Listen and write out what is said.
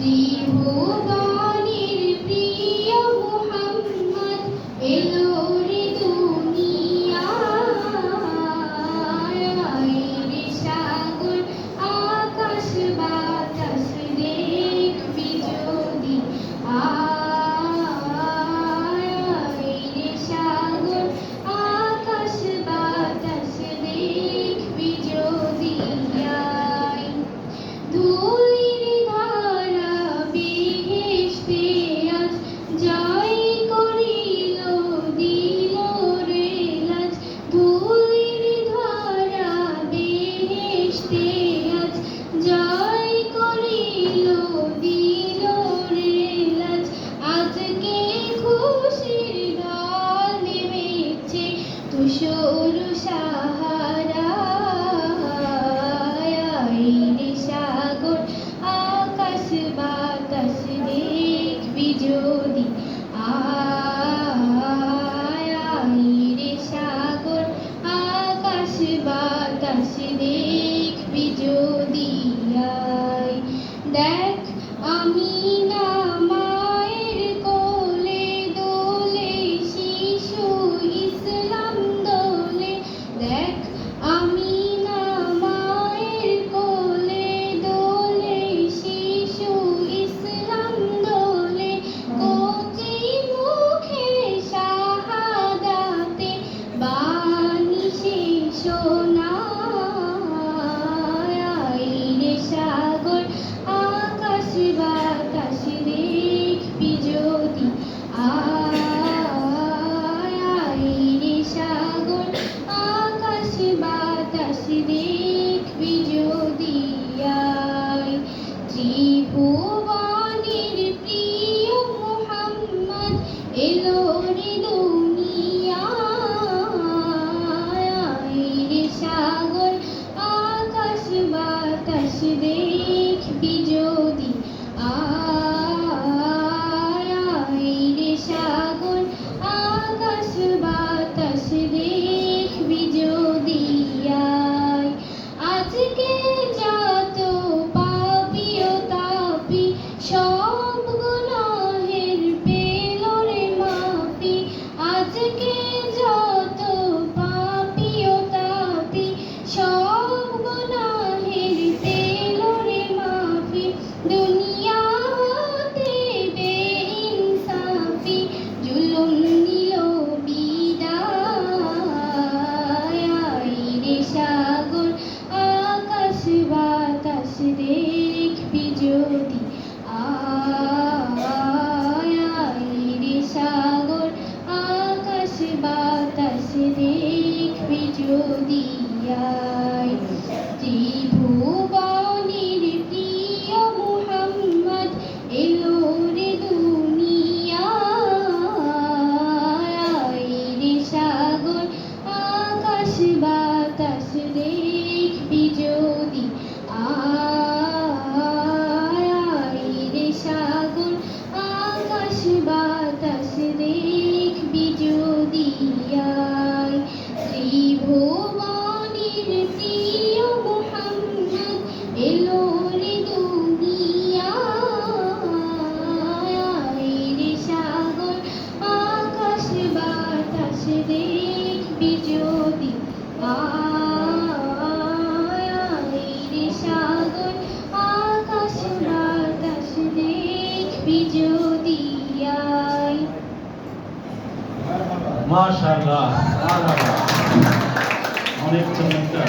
See who ধূসর সাহারায় সাগর আকাশ বাতাস দেখবি যদি আয় সাগর আকাশ বাতাস দেখবি যদি আয় দেখ বাতাস মাশাআল্লাহ অনেক চমৎকার।